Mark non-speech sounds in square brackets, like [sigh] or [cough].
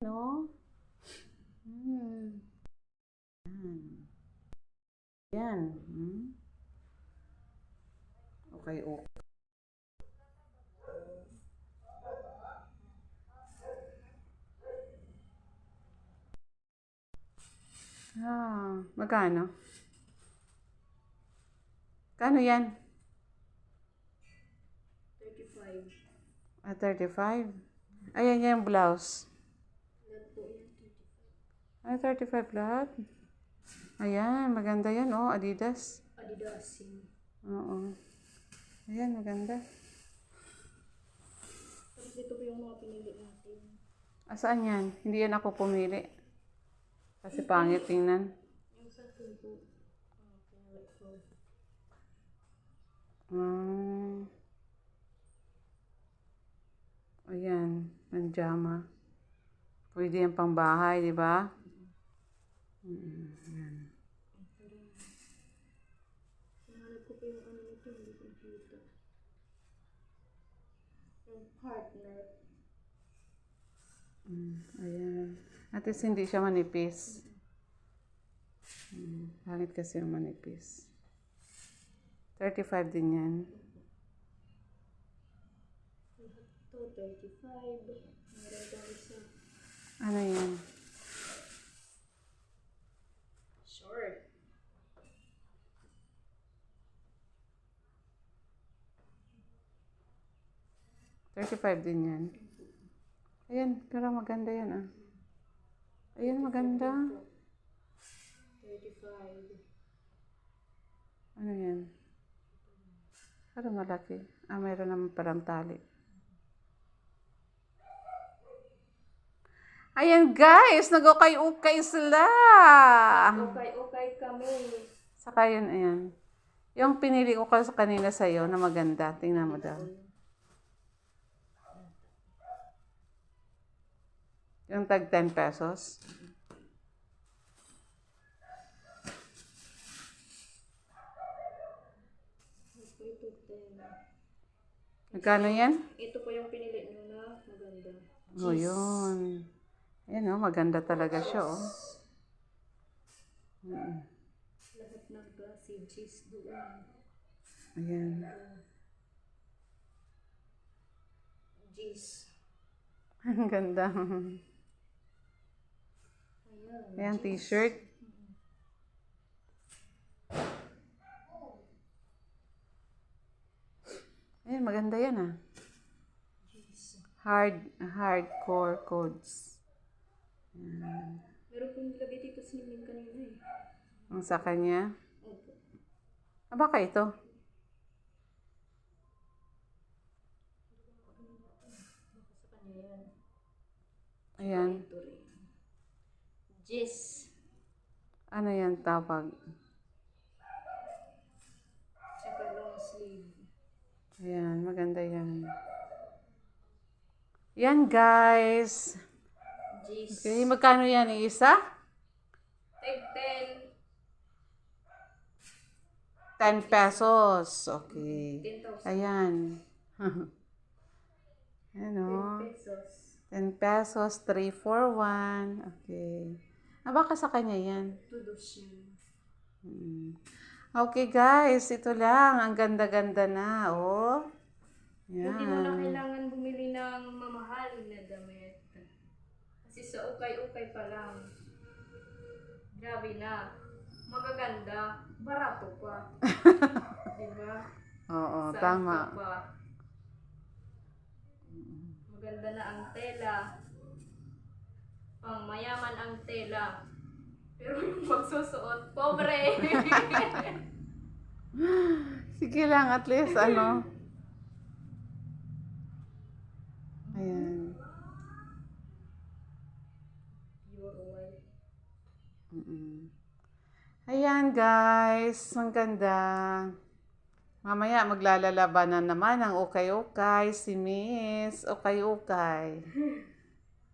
No? Hmm. Yan. Yan. Hmm? Okay, okay. Ah, magkano? Kano yan? 35. Ah, 35. Ayan yung blouse. Yan, 35. Ay, 35 lahat. Ayan, maganda yan, oh, Adidas. Adidas yun. Oo. Ayan, maganda. Tapos ito po yung mga pinili natin. Asaan yan? Hindi yan ako pumili. Kasi pangit tingnan. Yung sa akin po, ah, pinili ko. Ah. Ayan, manjama. Pwede yan pang bahay, di ba? Mm, ayan. Hinahanap ko po yung ano nito, hindi computer. Yung partner. Mm, ayan. At least hindi siya manipis. Mm, pangit kasi yung manipis. 35 din yan. Lahat to, 35. Meron daw isa. Ano yan? 35 din yan. Ayan, pero maganda yan ah. Ayan, maganda. 35. Ano yan? Pero malaki. Ah, mayroon naman palang tali. Ayan guys, nag-ukay-ukay sila. Ukay-ukay kami. Saka yun, ayan. Yung pinili ko kanina sa'yo na maganda. Tingnan mo daw. Yung tag 10 pesos. Ito, ito, 10. Magkano yan? Ito po yung pinili nyo na maganda. Oh, yun. Ayan oh, maganda talaga siya oh. Mm. Lahat ng klase, cheese doon. Ayan. Cheese. [laughs] Ang ganda. [laughs] Ayan. Ayan, t-shirt. Ayan, maganda yan ah. Hard, hardcore codes. Ayan. Meron pong nilagay dito sa niling kanina eh. Ang sa kanya. Opo. Ah, baka ito? Baka sa kanya yan. Ayan. Jis. Ano yan tawag? Tsaka long sleeve. Ayan, maganda yan. Yan guys. Jis. Okay, magkano yan? Isa? Tag 10. 10 pesos. Okay. 10,000 Ayan. [laughs] Ayan o. pesos. 10 pesos, 3 for 1. Okay. Ah, baka sa kanya yan. Tudos yun. Mm. Okay guys, ito lang. Ang ganda-ganda na. Oh. Hindi mo na Yan. kailangan bumili ng mamahalin na damit. Kasi sa ukay-ukay pa lang. Grabe na. Magaganda. Barato pa. [laughs] diba? Oo, Saan tama. pa? Maganda na ang tela. Pang mayaman ang tela. Pero [laughs] yung magsusuot, pobre. [laughs] Sige lang, at least ano. Ayan. Mm-mm. Ayan guys, ang ganda. Mamaya maglalalabanan naman ang ukay-ukay, si Miss Ukay-ukay. [laughs]